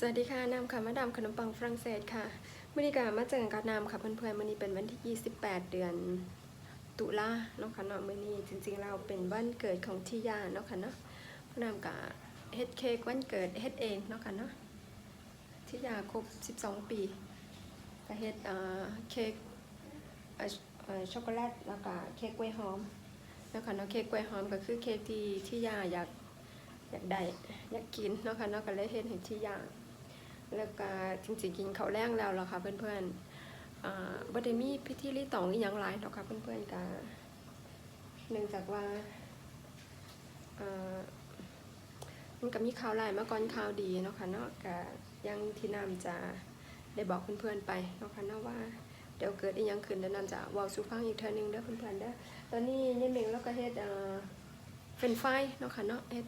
สวัสดีค่ะน้ำค่ะมาดามขนมปังฝรั่งเศสค่ะมื่อนี้ก็มาเจอกันกับน้ำค่ะเพื่อนๆมื่อนี้เป็นวันที่ 28 เดือนตุลาเนาะค่ะเนาะมื่อนี้จริงๆเราเป็นวันเกิดของทิยาเนาะค่ะเนาะน้ำกับเฮ็ดเค้กวันเกิดเฮ็ดเองเนาะค่ะเนาะทิยาครบ 12 ปีก็เฮ็ดเอ่อเค้กช็อกโกแลตแล้วก็เค้กกล้วยหอมเนาะค่ะเนาะเค้กกล้วยหอมก็คือเค้กที่ทิยาอยากอยากได้อยากกินเนาะค่ะเนาะก็เลยเฮ็ดให้ทิยา แล้วก็จริงๆกินข้าวแรงแล้วล่ะค่ะเพื่อนๆอ่าบ่ได้มีพิธีรีตองอีหยังหลายหรอค่ะเพื่อนๆก็เนื่องจากว่ามันก็มีข่าวร้ายมาก่อนข่าวดีเนาะค่ะเนาะก็อยังที่น้ำจะได้บอกเพื่อนๆไปเนาะค่ะเนาะว่าเดี๋ยวเกิดอีหยังขึ้นเดี๋ยวน้ำจะว้าสู่ฟังอีกเทื่อนึงเด้อเพื่อนๆเด้อตอนนี้ยายเมงแล้วก็เฮ็ดเฟรนช์ฟเนาะค่ะเนาะเฮ็ด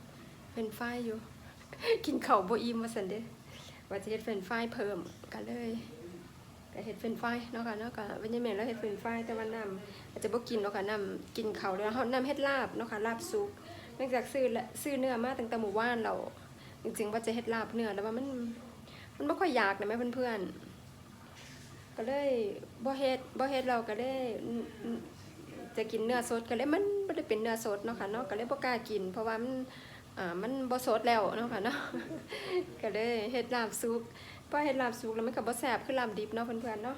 เฟรนช์ฟอยู่ กินข้าวบ่อิ่มาซั่นเด้อ ว่าจะเฮ็ดเฟรนฟรายเพิ่มก็เลยก็เฮ็ดเฟรนฟรายเนาะค่ะเนาะก็วันนี้แม่นแล้วเฮ็ดเฟรนฟรายแต่ว่าน้ำอาจจะบ่กินเนาะค่ะน้ำกินข้าวแล้วเฮาน้ำเฮ็ดลาบเนาะค่ะลาบสุกเนื่องจากซื้อซื้อเนื้อมาตั้งแต่หมู่บ้านเราจริงๆว่าจะเฮ็ดลาบเนื้อแต่ว่ามันมันบ่ค่อยอยากนะแม่เพื่อนๆก็เลยบ่เฮ็ดบ่เฮ็ดเราก็เลยจะกินเนื้อสดก็เลยมันบ่ได้เป็นเนื้อสดเนาะค่ะเนาะก็เลยบ่กล้ากิน เพราะว่ามันอ่า มันบ่สดแล้วเนาะค่ะเนาะก็เลยเฮ็ดลาบสุกพอเฮ็ดลาบสุกแล้วมันก็บ่แซ่บคือลาบดิบเนาะเพื่อนๆเนาะ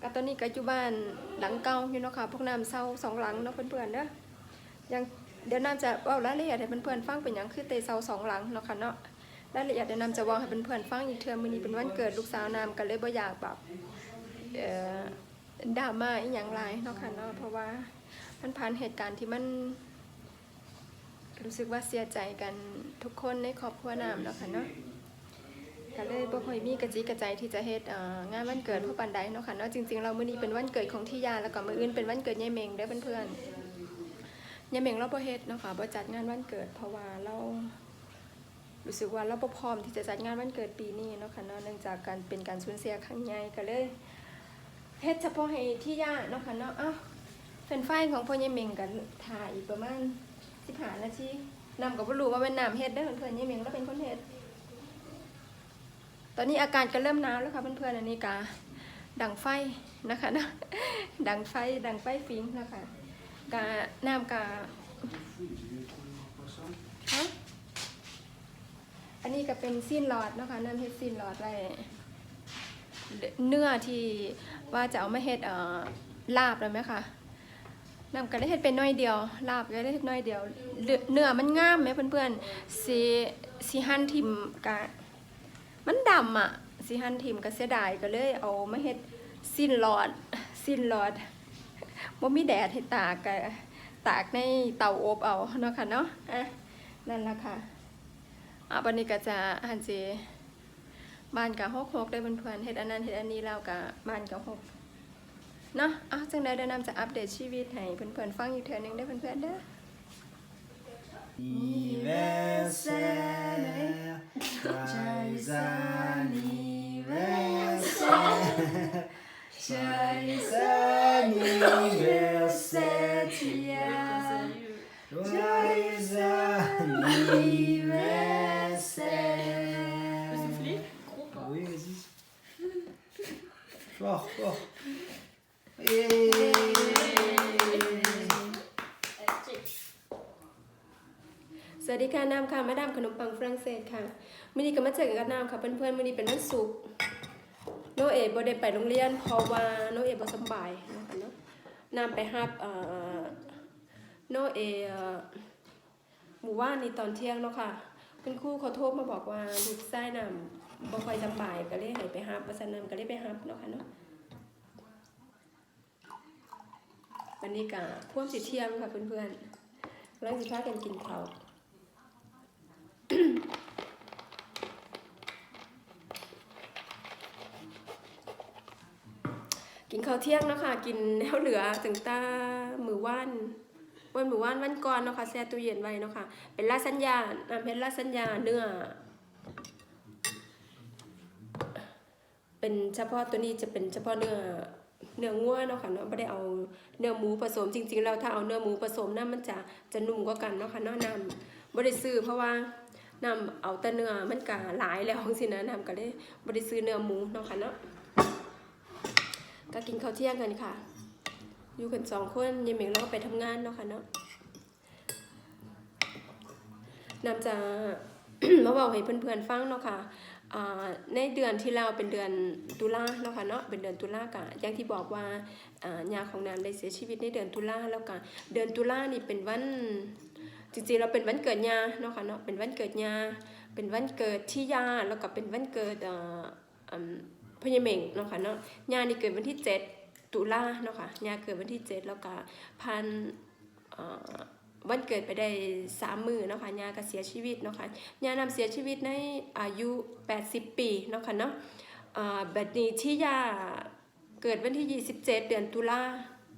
ก็ตอนนี้ก็อยู่บ้านหลังเก่าอยู่เนาะค่ะพวกน้ำเซาสองหลังเนาะเพื่อนๆเด้อยังเดี๋ยวน้ำจะเว้ารายละเอียดให้เพื่อนๆฟังเป็นหยังคือเตเซาสองหลังเนาะค่ะเนาะรายละเอียดเดี๋ยวน้ำจะเว้าให้เพื่อนๆฟังอีกเทื่อมื้อนี้เป็นวันเกิดลูกสาวน้ำก็เลยบ่อยากแบบเอ่อดราม่าอีหยังหลายเนาะค่ะเนาะเพราะว่ามันผ่านเหตุการณ์ที่มัน รู้สึกว่าเสียใจกันทุกคนในครอบครัวน้ำเนาะค่ะเนาะก็เลยบ่ค่อยมีกระจิกกระใจที่จะเฮ็ดงานวันเกิดผู้ปันใดเนาะค่ะเนาะจริงๆเรามื้อนี้เป็นวันเกิดของที่ยาแล้วก็มื้ออื่นเป็นวันเกิดยายเมงเด้เพื่อนๆยายเมงเราบ่เฮ็ดเนาะค่ะบ่จัดงานวันเกิดเพราะว่าเรารู้สึกว่าเราบ่พร้อมที่จะจัดงานวันเกิดปีนี้เนาะค่ะเนาะเนื่องจากการเป็นการสูญเสียครั้งใหญ่ก็เลยเฮ็ดเฉพาะให้ที่ยาเนาะค่ะเนาะเอ้าเป็นไฟของพ่อยายเมงกันถ่ายอีกประมาณ สิบหานาทีนำกับรู้ว่าเป็นน้ำเฮ็ดได้อเพื่อนๆยี่เมงแล้วเป็นคนเฮ็ดตอนนี้อากาศก็เริ่มนาวแล้วค่ะเพื่อนๆอันนี้กาดังไฟนะคะนะดังไฟดังไฟฟิงนะคะกาน้ำกาฮะอันนี้ก็เป็นซีนหลอดนะคะน้ำเฮ็ดซีนหลอดไว้เนื้อที่ว่าจะเอามาเฮ็ดเอ่อลาบเลยไหมคะ นำก็ได้เฮ็ดเป็นน้อยเดียว ลาบก็ได้เฮ็ดน้อยเดียว เนื้อมันงามไหมเพื่อนๆสีสีหั่นทิมกะมันดำอะสีหั่นทิมก็เสียดายก็เลยเอามาเฮ็ดสิ้นหลอดสิ้นหลอดบ่มีแดดให้ตากก็ตากในเตาอบเอาเนาะค่ะเนาะอะนั่นละค่ะอะวันนี้ก็จะหันสิบ้านก็ฮกๆได้เพื่อนๆเฮ็ดอันนั้นเฮ็ดอันนี้แล้วก็บ้านก็ฮก เนาะอ้าวจังใดเดี๋ยวนำจะอัปเดตชีวิตให้เพื่อนๆฟังอีกเทื่อหนึงได้อเพื่อนๆเด้อ Anniversaire, joyeux anniversaire, joyeux anniversaire, Tia. Joyeux anniversaire. Oui, vas-y. Fort, fort. สวัสดีค่ะน้ำค่ะมาดามขนมปังฝรั่งเศสค่ะมื้อนี้ก็มาเจอกันกับน้ำค่ะเพื่อนๆมื้อนี้เป็นวันศุกร์โนเอ๋บ่ได้ไปโรงเรียนเพราะว่าโนเอ๋บ่สบายนะคะเนาะน้ำไปรับเอ่อโนเอ๋หมู่บ้านนี้ตอนเที่ยงเนาะค่ะคุณครูเขาโทรมาบอกว่าลูกชายน้ำบ่ค่อยสบายก็เลยให้ไปรับว่าซั่นน้ำก็เลยไปรับเนาะค่ะเนาะ วันนี้ก็พ่วงสิเที่ยงค่ะเพื่อนๆกำลังสิพากันกินข้าวกินข้าวเที่ยงเนาะคะกินแล้วเหลือถึงตามือว่านวันมือว่านวันก่อนเนาะค่ะแช่ตู้เย็นไว้เนาะค่ะ เป็นลาสัญญาน้ำเพชรลาสัญญาเนื้อ เป็นเฉพาะตัวนี้จะเป็นเฉพาะเนื้อ เนื้องัวเนาะค่ะเนาะไม่ได้เอาเนื้อหมูผสมจริง ๆ แล้วถ้าเอาเนื้อหมูผสมน้ำมันจะจะนุ่มกว่ากันเนาะค่ะเนาะนำไม่ได้ซื้อเพราะว่านำเอาแต่เนื้อมันก็หลายแล้วจังซี่นะนำก็เลยบ่ได้ซื้อเนื้อหมูเนาะค่ะเนาะก็กินข้าวเที่ยงกันค่ะ อยู่กันสองคนยายเหม่งเราก็ไปทำงานเนาะค่ะเนาะนำจะมาบอกให้เพื่อนๆฟังเนาะค่ะ ในเดือนที่เราเป็นเดือนตุลาเนาะค่ะเนาะเป็นเดือนตุลากะอย่างที่บอกว่าอ่ายาของนางได้เสียชีวิตในเดือนตุลาแล้วก็เดือนตุลานี่เป็นวันจริงๆเราเป็นวันเกิดยาเนาะค่ะเนาะเป็นวันเกิดยาเป็นวันเกิดที่ยาแล้วก็เป็นวันเกิดพญเม่งเนาะค่ะเนาะยานี่เกิดวันที่ 7 ตุลาเนาะค่ะยาเกิดวันที่ 7 แล้วก็พันอ่า วันเกิดไปได้สามมือเนาะค่ะยาก็เสียชีวิตเนาะค่ะยานำเสียชีวิตในอายุ 80 ปีเนาะค่ะเนาะอ่าบัดนี้ที่ยาเกิดวันที่ 27 เดือนตุลา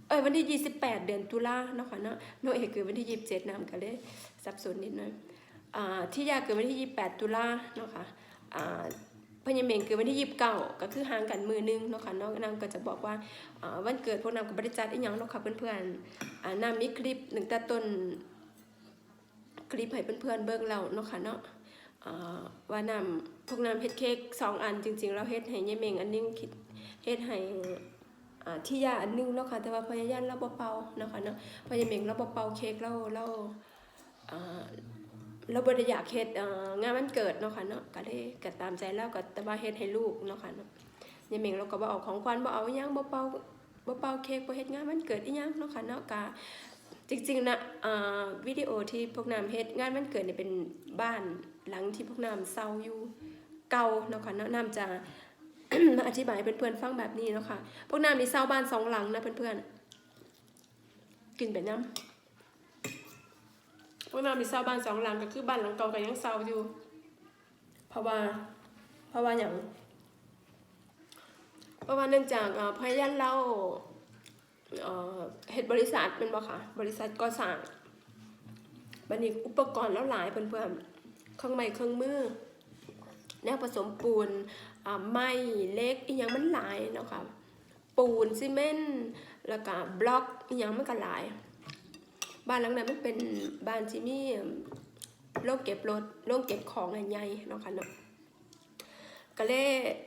เอ้ยวันที่ 28 เดือนตุลาเนาะค่ะเนาะโนเอกเกิดวันที่ 27นำกันเลยสับสนนิดหน่อยอ่าที่ยาเกิดวันที่ 28 ตุลาเนาะค่ะอ่า พญาเมงเกิดวันที่29ก็คือห่างกันมือนึงเนาะค่ะเนาะนางก็จะบอกว่าวันเกิดพวกนางก็บริจาคอีหยังเนาะค่ะเพื่อนๆอ่านางมีคลิปหนึ่งแต่ต้นคลิปให้เพื่อนๆเบิ่งเราเนาะค่ะเนาะอ่าว่านำพวกนำเฮ็ดเค้กสองอันจริงๆเราเฮ็ดให้ยายเมงอันนึงคิดเฮ็ดให้ที่ยาอันนึงเนาะค่ะแต่ว่าพยายามเราบ่เป่าเนาะค่ะเนาะพยายามเมงเราบ่เป่าเค้กเราเรา เราบ่ได้อยากเฮ็ดอ่างานวันเกิดเนาะค่ะเนาะก็เลยก็ตามใจเราก็แต่ว่าเฮ็ดให้ลูกเนาะค่ะเนาะยายเมงเราก็บ่เอาของขวัญบ่เอาหยังบ่เป่าบ่เป่าเค้กบ่เฮ็ดงานวันเกิดอีหยังเนาะค่ะเนาะก็จริงๆนะอ่าวิดีโอที่พวกนามเฮ็ดงานวันเกิดเนี่ยเป็นบ้านหลังที่พวกนามเซาอยู่เก่าเนาะค่ะเนาะนามจะมาอธิบายให้เพื่อนๆฟังแบบนี้เนาะค่ะพวกนามมีเซาบ้านสองหลังนะเพื่อนๆกินไปน้ำ พวกน้ามีเซาบ้านสองหลังก็คือบ้านหลังเก่าก็ยังเซาอยู่ เพราะว่า เพราะว่าอย่างเพราะว่าเนื่องจากพยานเล่าเฮ็ดบริษัทเป็นบ่ค่ะ บริษัทก่อสร้างบัดนี้อุปกรณ์แล้วหลายเพื่อนๆเครื่องไม้เครื่องมือแนวผสมปูนไม้เล็กอีหยังมันหลายเนาะค่ะปูนซีเมนต์แล้วก็บล็อกอีหยังมันก็หลาย บ้านหลังนั้นมันเป็นบ้านที่มีโรงเก็บรถโรงเก็บของใหญ่เนาะค่ะเนาะก็เลย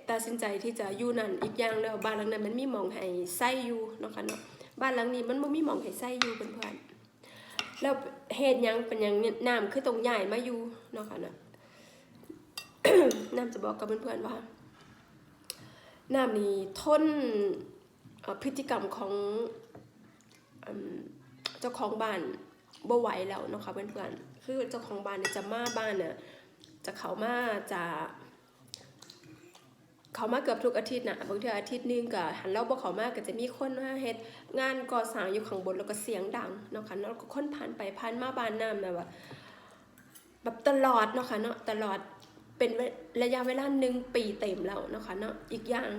ตัดสินใจที่จะอยู่นั่นอีกอย่างแล้วบ้านหลังนั้นมันมีหมองให้ใส่อยู่เนาะค่ะเนาะบ้านหลังนี้มันบ่มีหมองให้ใส่อยู่เพื่อนๆแล้วเหตุยังเป็นยังน้ำคือตรงใหญ่มาอยู่เนาะค่ะเนาะน้ำจะบอกกับเพื่อนๆว่าน้ำนี่ทนเอ่อพฤติกรรมของ เจ้าของบ้านบ่ไหวแล้วนะคะเพื่อนๆคือเจ้าของบ้านเนี่ยจะมาบ้านน่ะจะเขามาจะเขามาเกือบทุกอาทิตย์นะบางทีอาทิตย์หนึงก็หันเราบ่เขามาก็จะมีคนมาเฮ็ดงานก่อสร้างอยู่ข้างบนแล้วก็เสียงดังเนาะค่ะแล้วก็คนผ่านไปผ่านมาบ้านน้ำแบบว่าแบบตลอดเนาะค่ะเนาะตลอดเป็นระยะเวลาหนึ่งปีเต็มแล้วเนาะค่ะเนาะอีกอย่าง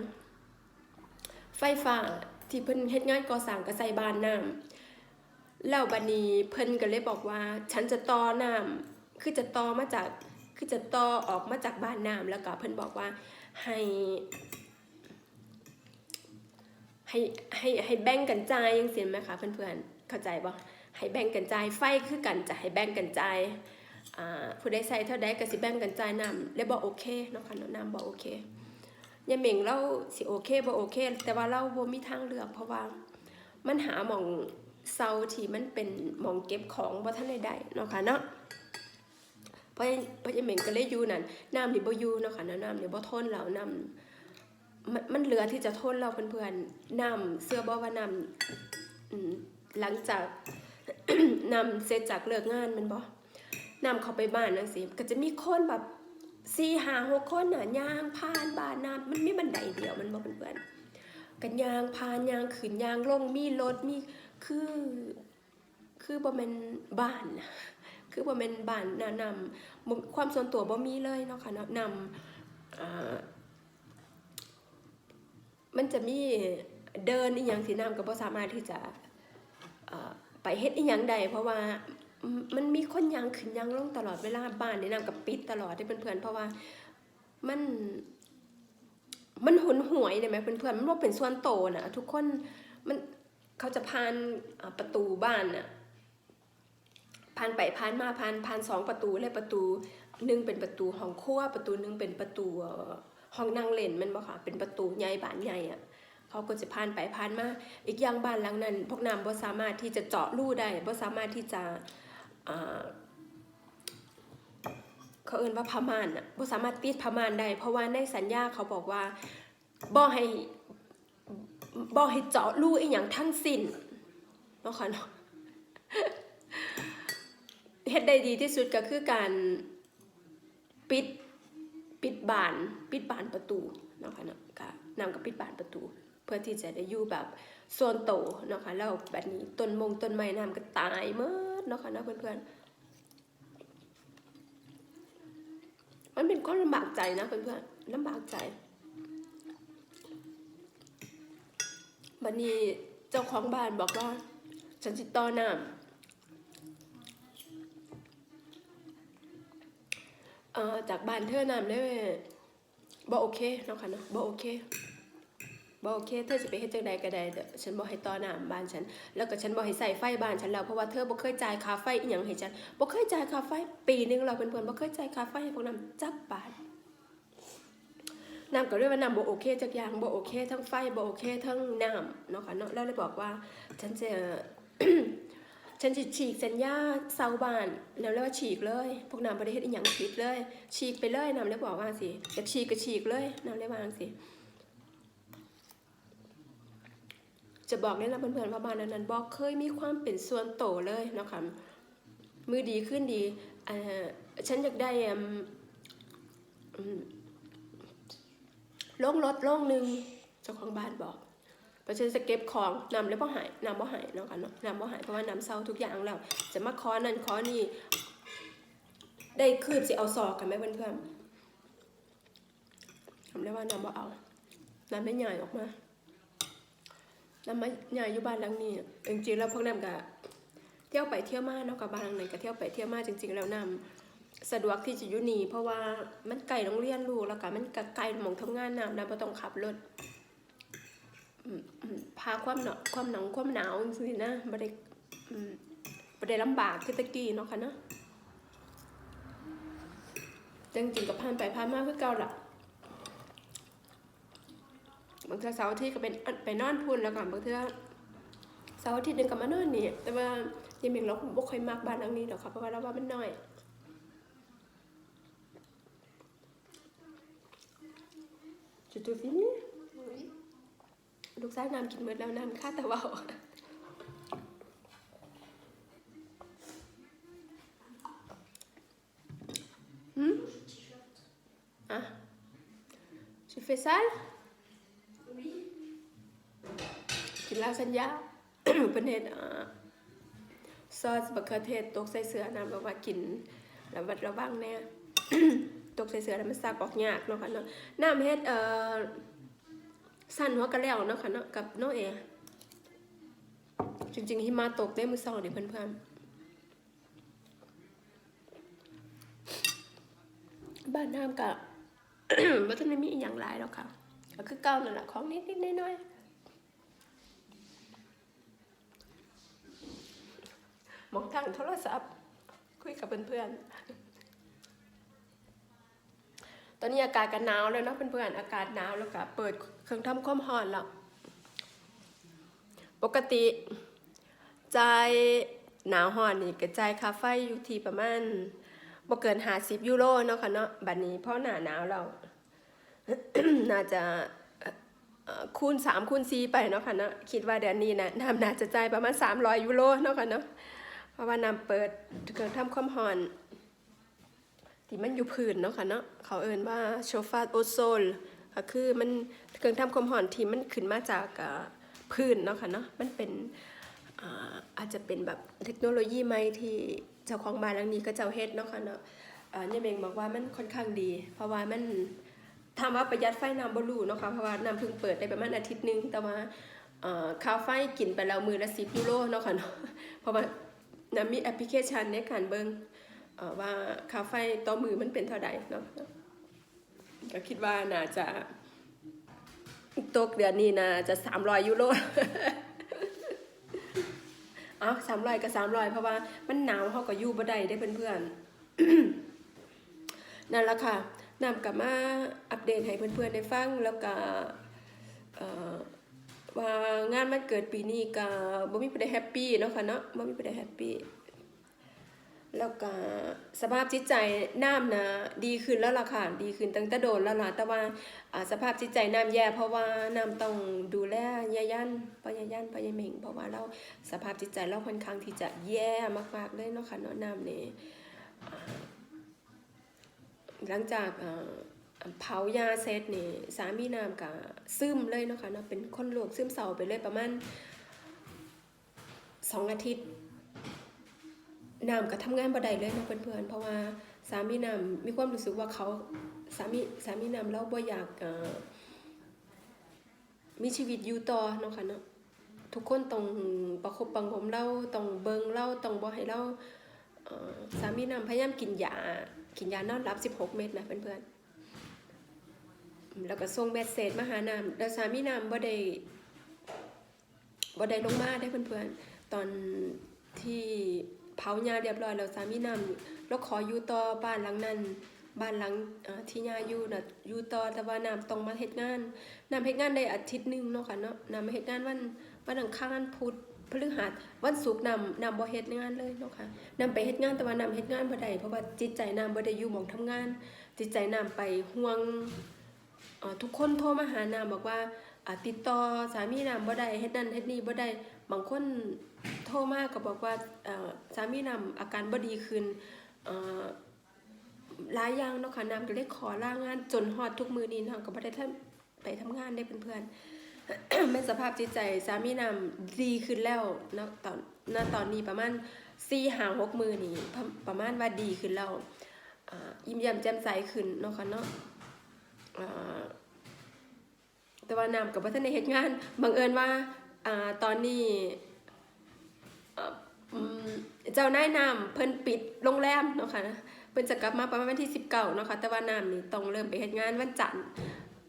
ไฟฟ้าที่เพิ่นเฮ็ดงานก่อสร้างก็ใส่บ้านน้ำ แล้วบัดนี้เพิ่นก็เลยบอกว่า ฉันจะต่อน้ำคือจะต่อมาจากคือจะต่อออกมาจากบ้านน้ำแล้วก็เพิ่นบอกว่าให้ให้ให้ให้แบ่งกันจ่ายยังเสียไหมคะเพื่อนๆเข้าใจบ่ให้แบ่งกันจ่ายไฟคือกันจะให้แบ่งกันจ่ายอ่าผู้ใดใส่เท่าใดก็สิแบ่งกันจ่ายน้ำแล้วบ่โอเคเนาะค่ะเนาะน้ำบ่โอเคยายเหม่งเราสิโอเคบ่โอเค แต่ว่าเราบ่มีทางเลือกเพราะว่ามันหาหม่อง เซาที่มันเป็นหมองเก็บของบ่ทันได้ได้เนาะค่ะเนาะเพราะเพราะยายเหม่งก็เลยอยู่นั่นน้ำนี่บ่อยู่เนาะค่ะนาะน้ำนี่บ่ทนแล้วน้ำมันมันเหลือที่จะทนแล้วเพื่อนๆน้ำเสื้อบ่ว่าน้ำหลังจากน้ำเสร็จจากเลิกงานมันบ่น้ำเขาไปบ้านจังซี่ก็จะมีคนแบบสี่ห้าหกคนน่ะย่างผ่านบ้านน้ำมันไมีบันไดเดียวมันบ่เพื่อนๆกันยางผ่านยางขึ้นยางลงมีรถมี คือคือบ่แม่นบ้านนะคือบ่แม่นบ้านน่ะนำความส่วนตัวบ่มีเลยเนาะค่ะเนาะนำอ่ามันจะมีเดินอีหยังสินำก็บ่สามารถที่จะไปเฮ็ดอีหยังได้เพราะว่ามันมีคนยางขึ้นยางลงตลอดเวลาบ้านนี่นำกับปิดตลอดที่เพื่อนๆเพราะว่ามันมันหุนหวยได้ไหมเพื่อนๆมันบ่เป็นส่วนโตวนะทุกคนมัน เขาจะผ่านประตูบ้านน่ะผ่านไปผ่านมาผ่านผ่านสองประตูเลยประตูหนึ่งเป็นประตูห้องครัวประตูหนึ่งเป็นประตูห้องนั่งเล่นแมันบ่ค่ะเป็นประตูใหญ่บานใหญ่อะเขาก็จะผ่านไปผ่านมาอีกอย่างบ้านหลังนั้น พวกน้ำบ่สามารถที่จะเจาะรูได้บ่สามารถที่จะเขาเอ่นว่าพม่านอะบ่สามารถติดพม่านได้เพราะว่าในสัญญาเขาบอกว่าบ่ให้ บ่ให้เจาะรูอีหยังทั้งสิ้นเนาะค่ะเนาะเฮ็ดได้ดีที่สุดก็คือการปิดปิดบาน ปิดบานประตูเนาะค่ะเนาะก็นำกับปิดบานประตู เพื่อที่จะได้อยู่แบบโซนโตเนาะค่ะแล้วแบบนี้ต้นมงต้นไม้น้ำก็ตายหมดเนาะค่ะเนาะเพื่อนๆมันเป็นความลำบากใจนะเพื่อนๆลำบากใจ บัดนี้เจ้าของบ้านบอกว่า ฉันสิต่อน้ำจากบ้านเธอนำได้บ่โอเคเนาะค่ะเนาะบ่โอเคบ่โอเค เธอจะไปเฮ็ดจังใดก็ได้แต่ฉันบ่ให้ต่อน้ำบ้านฉัน แล้วก็ฉันบ่ให้ใส่ไฟบ้านฉันแล้วเพราะว่าเธอบ่เคยจ่ายค่าไฟอีหยังให้ฉันบ่เคยจ่ายค่าไฟปีนึงเราเพิ่อนๆบ่เคยจ่ายค่าไฟให้พวกนั้นจักบาท น้ำก็เรียกว่าน้ำบ่โอเคจักอย่างบ่โอเค ทั้งไฟบ่โอเค ทั้งน้ำเนาะค่ะเนาะแล้วเลยบอกว่าฉันจะฉันจะฉีกสัญญาเซาบานแล้วเรียกว่าฉีกเลย พวกนำประเทศอีหยังผิดเลย ฉีกไปเลยนำเลยบอกว่าสิอยาฉีกก็ฉีกเลยนำเลยว่าสิจะบอกได้นะเพื่อนๆว่าบ้านนั้นบอกเคยมีความเป็นส่วนโตเลยเนาะค่ะมือดีขึ้นดีเอ่อฉันอยากได้อืม โล่งรถโล่งหนึ่งเจ้าของบ้านบอกเพราะฉะนันจะเก็บของนำแล้วบ่หายนำบ่หายเนาะค่ะเนาะนำบ่หายเพราะว่านำเศร้าทุกอย่างแล้ว จะมาคอนั่นคอนี่ได้คืบสิเอาศอกกันไหมเพื่อนๆทำได้ว่านำบ่เอานำได้ใหญ่ออกมานำมาใหญ่อยู่บ้านหลังนี้จริงๆแล้วพวกนำก็เที่ยวไปเที่ยวมาเนาะกับบ้านหลังไหนก็เที่ยวไปเที่ยวมาจริง ๆ แล้วนำ สะดวกที่จะอยู่นี่เพราะว่ามันไกลโรงเรียนลูกแล้วก็มันก็ไกลหมองทำงานนำน้ำบ่ต้องขับรถพาความหนาวความหนาวความหนาวจรินะบ่ได้มบ่ได้ลำบากคือตะกี้เนาะค่ะเนาะแต่จริงก็ผ่านไปผ่านมาคือเก่าล่ะบางเทื่อเสาร์อาที่ก็เป็นไปนอนพุ่นแล้วก็บางเทื่อเสาร์อาทิตย์หนึ่งก็มานอนนี่แต่ว่ายังมีเราบ่ค่อยมักบ้านหลังนี้หรอกค่ะเพราะว่าเราว่ามันน้อย จุดตัวฟินี่ลูกชายน้ำกินเมือแล้วน้ำค่าแต่ว่าหืมอะ tu fais sale กินแล้วสัญญาเป็นเห็ดอ่าซอสมะเขือเทศตกใส่เสือน้ำแบบว่ากินระวัดระวังแน่ ตกใส่เสือแล้วมันซักออกยากเนาะค่ะเนาะน้ำเฮ็ดเอ่อสั้นหัวกระแล้วเนาะค่ะเนาะกับน้องเอจริงๆหิมะตกได้มือสองดิเพื่อนๆบ้านน้ำกับบ่ทันได้มีอย่างหลายแล้วค่ะก็คือเก่านั่นแหละของนิดๆน้อยๆมองทางโทรศัพท์ คุยกับเพื่อนๆ ตอนนี้อากาศก็หนาวแล้วเนาะเพื่อนๆอากาศหนาวแล้วก็เปิดเครื่องทำความร้อนแล้วปกติใจหนาวร้อนนี่ก็จ่ายค่าไฟอยู่ที่ประมาณบ่เกิน50ยูโรเนาะค่ะเนาะบัดนี้เพราะหนาหนาวแล้วน่าจะคูณ3คูณ4ไปเนาะค่ะเนาะคิดว่าเดือนนี้นะน้ำน่าจะจ่ายประมาณ300ยูโรเนาะค่ะเนาะเพราะว่าน้ำเปิดเครื่องทำความร้อน ที่มันอยู่พื้นเนาะค่ะเนาะเขาเอ่นว่าโชฟาโอโซลก็คือมันเครื่องทำความร้อนที่มันขึ้นมาจากพื้นเนาะค่ะเนาะมันเป็นอาอาจจะเป็นแบบเทคโนโลยีใหมที่เจ้าของบ้านหลังนี้ก็เจ้าเฮ็ดเนาะค่ะเนาะเนี่ยเองบอกว่ามันค่อนข้างดี เพราะว่ามันถามว่าประหยัดไฟน้ำบ่รู้เนาะค่ะเพราะว่าน้ำเพิ่งเปิดได้ประมาณอาทิตย์หนึง แต่ว่าเอ่อค่าไฟกินไปแล้วมือละ10ยูโรเนาะค่ะเนาะเพราะว่าน้ำมีแอปพลิเคชันในการเบิงเอ่อ ว่าค่าไฟต่อมือมันเป็นเท่าใดเนาะก็คิดว่าน่าจะตกเดือนนี้น่าจะสามร้อยยูโรเอาสามร้อยกับสามร้อยเพราะว่ามันหนาวเขาก็อยู่บ่ได้ได้เพื่อนๆนั่นละค่ะนำกลับมาอัปเดตให้เพื่อนๆได้ฟังแล้วก็ว่างานมันเกิดปีนี้ก็บ่มีผู้ใดแฮปปี้เนาะค่ะเนาะบ่มีผู้ใดแฮปปี้ แล้วก็สภาพจิตใจน้ำนะดีขึ้นแล้วล่ะค่ะดีขึ้นตั้งแต่โดนแล้วล่ะแต่ว่าสภาพจิตใจน้ำแย่ เพราะว่าน้ำต้องดูแลยายันปยายันปยาเมงเพราะว่าเราสภาพจิตใจเราค่อนข้างที่จะแย่มากๆเลยเนาะค่ะเนาะน้ำนี่หลังจากเผายาเสร็จนี่สามีนามกับซึมเลยเนาะค่ะเนาะเป็นคนโรคซึมเศร้าไปเลยประมาณสองอาทิตย์ นามก็ทำงานบ่ได้เลยเนาะเพื่อนๆ เพราะว่าสามีนามมีความรู้สึกว่าเขาสามีสามีนามเราบ่อยากมีชีวิตอยู่ต่อเนาะค่ะเนาะทุกคนต้องประคบประงมเราต้องเบิงเราต้องบ่ให้เราสามีนำพยายามกินยากินยานอนหลับ 16 เม็ดนะเพื่อนๆอืมแล้วก็ส่งเมสเซจมาหานำแล้วสามีนำบ่ได้บ่ได้ลงมาได้เพื่อนๆตอนที่ เผายาเรียบร้อยแล้วสามีนำแล้วขออยู่ต่อบ้านหลังนั้นบ้านหลังที่ยาอยู่น่ะอยู่ต่อแต่ว่านำต้องมาเฮ็ดงานนำเฮ็ดงานได้อาทิตย์หนึงเนาะค่ะเนาะนำมาเฮ็ดงานวันวันอังคารพุธพฤหัสวันศุกร์นำนำบ่เฮ็ดงานเลยเนาะค่ะนำไปเฮ็ดงานแต่ว่านำเฮ็ดงานบ่ได้เพราะว่าจิตใจนำบ่ได้อยู่หมองทำงาน จิตใจนำไปห่วงทุกคนโทรมาหานำบอกว่าอ่าติดต่อสามีนำบ่ได้เฮ็ดนั่นเฮ็ดนี่บ่ได้ บางคนโทรมาก็บอกว่าสามีนำอาการบ่ดีขึ้นหลายอย่างเนาะค่ะนำก็เลยขอลางานจนฮอดทุกมือนี้นำก็บ่ได้ทำไปทำงานได้เพื่อนๆแม่นสภาพจิตใจสามีนำดีขึ้นแล้วเนาะตอนณตอนนี้ประมาณสี่หางหกมือนี่ประมาณว่าดีขึ้นแล้วยิ้มแย้มแจ่มใสขึ้นเนาะค่ะเนาะแต่ว่านำกับว่าท่านในเหตุงานบังเอิญว่า ตอนนี้เจ้านายนำเพิ่นปิดโรงแรมเนาะค่ะเพิ่นจะกลับมาประมาณวันที่สิบเก้าเนาะค่ะแต่ว่านำนี่ต้องเริ่มไปเหตุงานวันจันทร์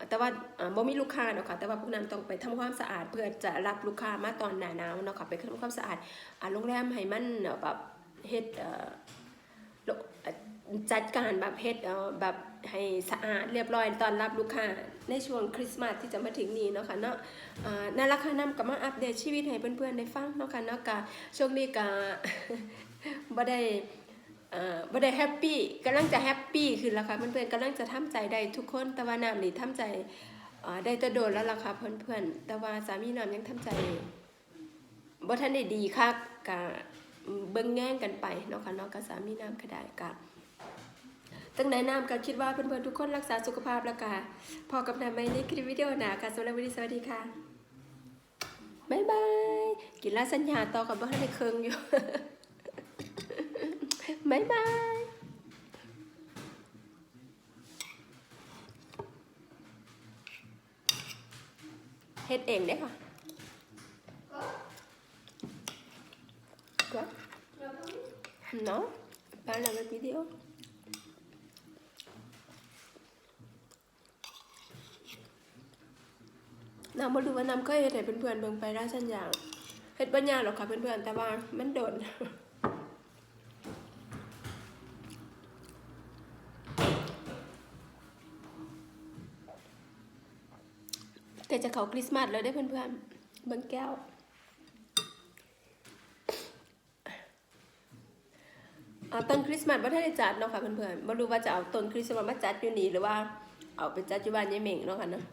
แต่ว่าบ่มีลูกค้าเนาะค่ะแต่ว่าพวกนั้นต้องไปทำความสะอาด เพื่อจะรับลูกค้ามาตอนหน้าหนาวเนาะค่ะไปทำความสะอาดโรงแรมให้มันแบบเฮ็ดจัดการแบบเฮ็ดแบบ ให้สะอาดเรียบร้อยตอนรับลูกค้าในช่วงคริสต์มาสที่จะมาถึงนี้เนาะค่ะเนาะอ่านั่นละค่ะนำกับมาอัปเดตชีวิตให้เพื่อนๆได้ฟังเนาะค่ะเนาะกะช่วงนี้กะบ่ได้เอ่อบ่ได้แฮปปี้กำลังจะแฮปปี้ขึ้นแล้วค่ะเพื่อนๆกำลังจะทำใจได้ทุกคนแต่ว่าน้ำนี่ทำใจได้ตะโดนแล้วล่ะค่ะเพื่อนๆแต่ว่าสามีน้ำยังทำใจบ่ทันได้ดีคักกะเบิ่งแง่งกันไปเนาะค่ะเนาะกับสามีน้ำก็ได้กะ ตั้งแต่น้ำก็คิดว่าเพื่อนๆทุกคนรักษาสุขภาพแล้วกะพอกับน้ำในคลิปวิดีโอหนาค่ะสำหรับวันนี้สวัสดีค่ะบ๊ายบายกินลาสัญญาต่อกับบ่ทันได้เคิงอยู่บ๊ายบายเฮ็ดเองเด้ค่ะ Quoi Non Pas la même vidéo น้ำมาดูว่าน้ำก็เฮ็ดให้เพื่อนๆเบิ่งไปได้สัญญางเฮ็ดบ่ยากหรอกค่ะเพื่อนๆแต่ว่ามันโดนแต่จะเขาคริสต์มาสแล้วได้อเพื่อนๆเบิ่งแก้วเอาต้นคริสต์มาสว่าถ้าได้จัดเนาะค่ะเพื่อนๆไม่รู้ว่าจะเอาต้นคริสต์มาสมาจัดอยู่นี่หรือว่าเอาไปจัดอยู่บ้านยายเหม่งเนาะค่ะเนาะ